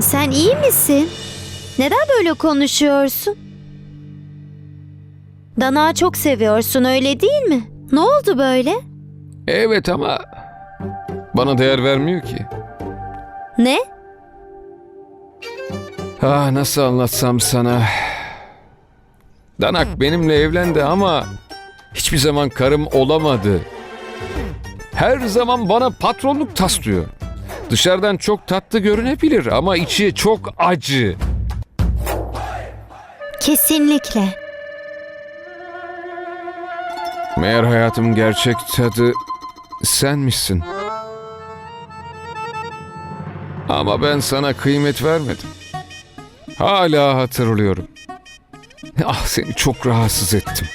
sen iyi misin? Neden böyle konuşuyorsun? Danağı çok seviyorsun öyle değil mi? Ne oldu böyle? Evet ama bana değer vermiyor ki. Ne? Ah nasıl anlatsam sana. Danak benimle evlendi ama hiçbir zaman karım olamadı. Her zaman bana patronluk taslıyor. Dışarıdan çok tatlı görünebilir ama içi çok acı. Kesinlikle. Meğer hayatımın gerçek tadı senmişsin. Ama ben sana kıymet vermedim. Hala hatırlıyorum. Ah seni çok rahatsız ettim.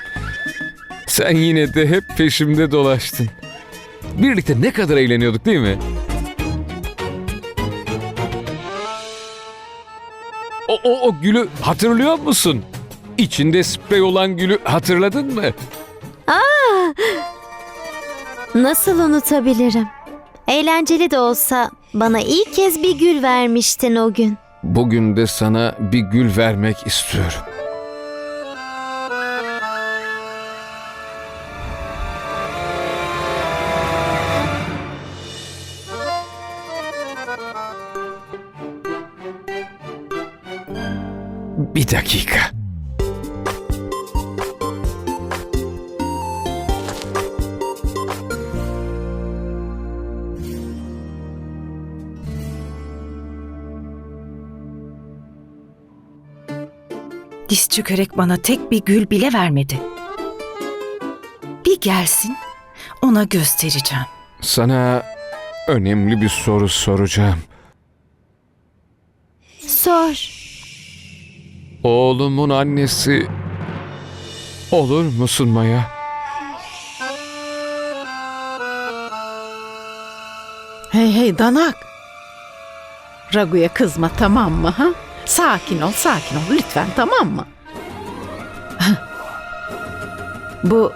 Sen yine de hep peşimde dolaştın. Birlikte ne kadar eğleniyorduk değil mi? O, o, o gülü hatırlıyor musun? İçinde sprey olan gülü hatırladın mı? Nasıl unutabilirim? Eğlenceli de olsa bana ilk kez bir gül vermiştin o gün. Bugün de sana bir gül vermek istiyorum. Bir dakika. Diz çökerek bana tek bir gül bile vermedi. Bir gelsin, ona göstereceğim. Sana önemli bir soru soracağım. Sor. Oğlumun annesi olur musun Maya? Hey hey Danak. Ragu'ya kızma tamam mı ha? Sakin ol sakin ol lütfen tamam mı? Bu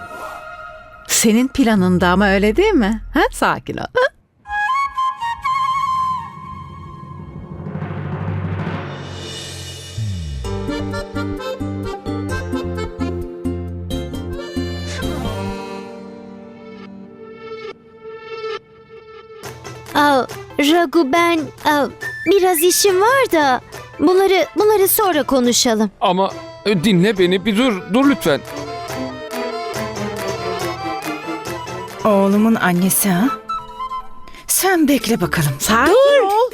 senin planında ama öyle değil mi? Ha? Sakin ol. Aa, Ragu ben aa, biraz işim var da bunları bunları sonra konuşalım. Ama e, dinle beni bir dur, dur lütfen. Oğlumun annesi ha? Sen bekle bakalım. Sakin ol.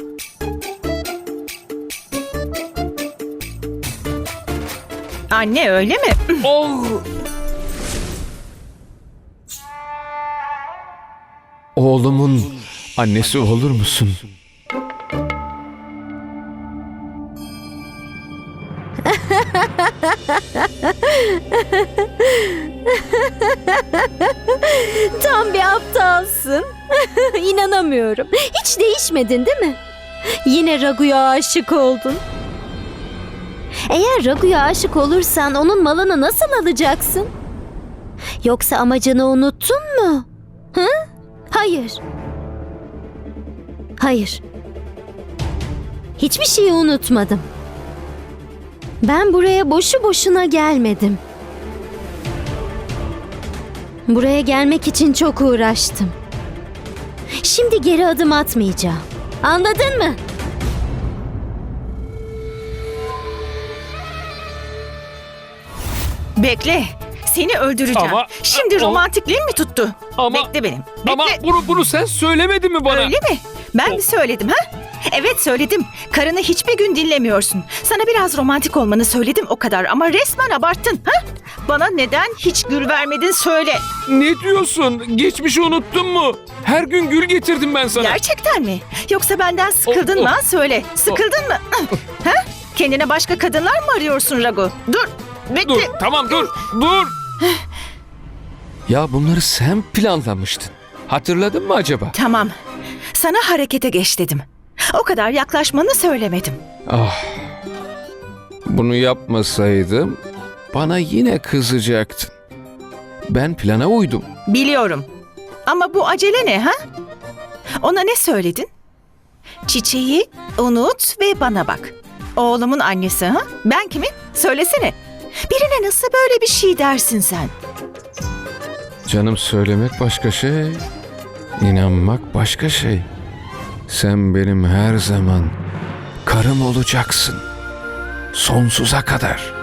Anne öyle mi? Oh! Oğlumun annesi olur musun? Tam bir aptalsın. İnanamıyorum. Hiç değişmedin değil mi? Yine Ragu'ya aşık oldun. Eğer Ragu'ya aşık olursan onun malını nasıl alacaksın? Yoksa amacını unuttun mu? Hı? Hayır. Hayır. Hiçbir şeyi unutmadım. Ben buraya boşu boşuna gelmedim. Buraya gelmek için çok uğraştım. Şimdi geri adım atmayacağım. Anladın mı? Bekle. Seni öldüreceğim. Ama- Şimdi ama- romantikliğin mi tuttu? Ama- Bekle benim. Bekle. Ama bunu, bunu sen söylemedin mi bana? Öyle mi? Ben mi söyledim ha? Evet söyledim. Karını hiçbir gün dinlemiyorsun. Sana biraz romantik olmanı söyledim o kadar ama resmen abarttın ha? Bana neden hiç gül vermedin söyle. Ne diyorsun? Geçmişi unuttun mu? Her gün gül getirdim ben sana. Gerçekten mi? Yoksa benden sıkıldın O- o- mı? ha? Söyle. Sıkıldın mı? ha? Kendine başka kadınlar mı arıyorsun Rago? Dur. Bekle. Dur, tamam dur, dur. ya bunları sen planlamıştın. Hatırladın mı acaba? Tamam. Sana harekete geç dedim. O kadar yaklaşmanı söylemedim. Ah. Bunu yapmasaydım bana yine kızacaktın. Ben plana uydum. Biliyorum. Ama bu acele ne ha? Ona ne söyledin? Çiçeği unut ve bana bak. Oğlumun annesi ha? Ben kimim? Söylesene. Birine nasıl böyle bir şey dersin sen? Canım söylemek başka şey, inanmak başka şey. Sen benim her zaman karım olacaksın. Sonsuza kadar.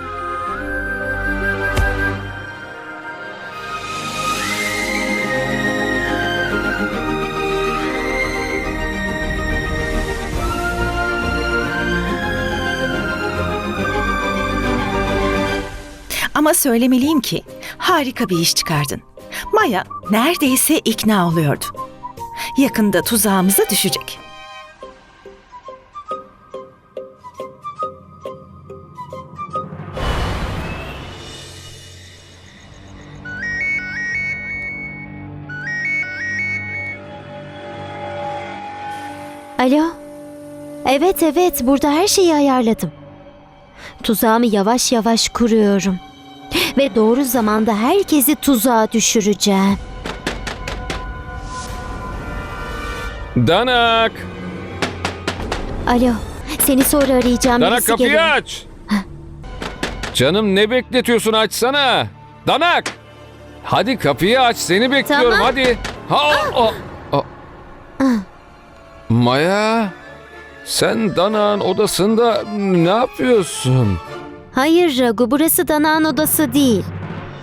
Ama söylemeliyim ki harika bir iş çıkardın. Maya neredeyse ikna oluyordu. Yakında tuzağımıza düşecek. Alo? Evet evet burada her şeyi ayarladım. Tuzağımı yavaş yavaş kuruyorum. Ve doğru zamanda herkesi tuzağa düşüreceğim. Danak! Alo, seni sonra arayacağım. Danak birisi kapıyı geliyor. aç! Canım ne bekletiyorsun açsana! Danak! Hadi kapıyı aç seni bekliyorum Tamam. hadi. Ha, o- o- Maya sen Danak'ın odasında ne yapıyorsun? Hayır Ragu, burası Dana'nın odası değil.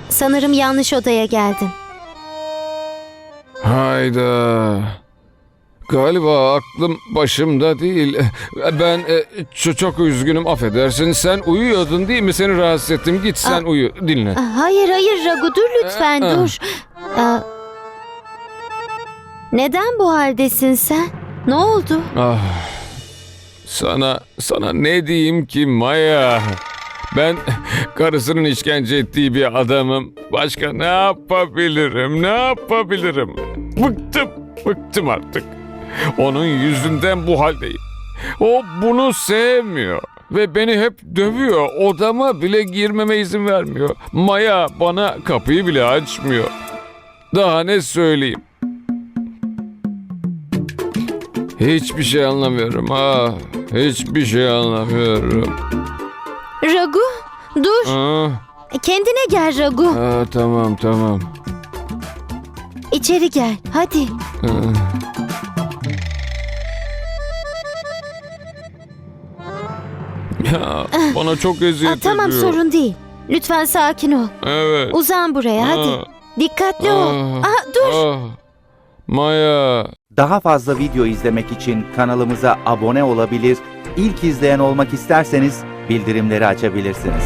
Sanırım yanlış odaya geldin. Hayda. Galiba aklım başımda değil. Ben e, çok üzgünüm affedersin. Sen uyuyordun değil mi? Seni rahatsız ettim. Git sen uyu dinle. Ah, Hayır hayır Ragu dur lütfen Aa. dur. Aa, neden bu haldesin sen? Ne oldu? Ah. Sana sana ne diyeyim ki Maya? Ben karısının işkence ettiği bir adamım. Başka ne yapabilirim? Ne yapabilirim? Bıktım. Bıktım artık. Onun yüzünden bu haldeyim. O bunu sevmiyor ve beni hep dövüyor. Odama bile girmeme izin vermiyor. Maya bana kapıyı bile açmıyor. Daha ne söyleyeyim? Hiçbir şey anlamıyorum. Ah, hiçbir şey anlamıyorum. Ragu dur. Ah, Kendine gel Ragu. ah, tamam tamam. İçeri gel hadi. Ah. Ya, bana çok eziyet Aa, tamam ediyor. sorun değil. Lütfen sakin ol. Evet. Uzan buraya hadi. Ah, Dikkatli ol. ah, Aa, dur. ah. Maya. Daha fazla video izlemek için kanalımıza abone olabilir, ilk izleyen olmak isterseniz bildirimleri açabilirsiniz.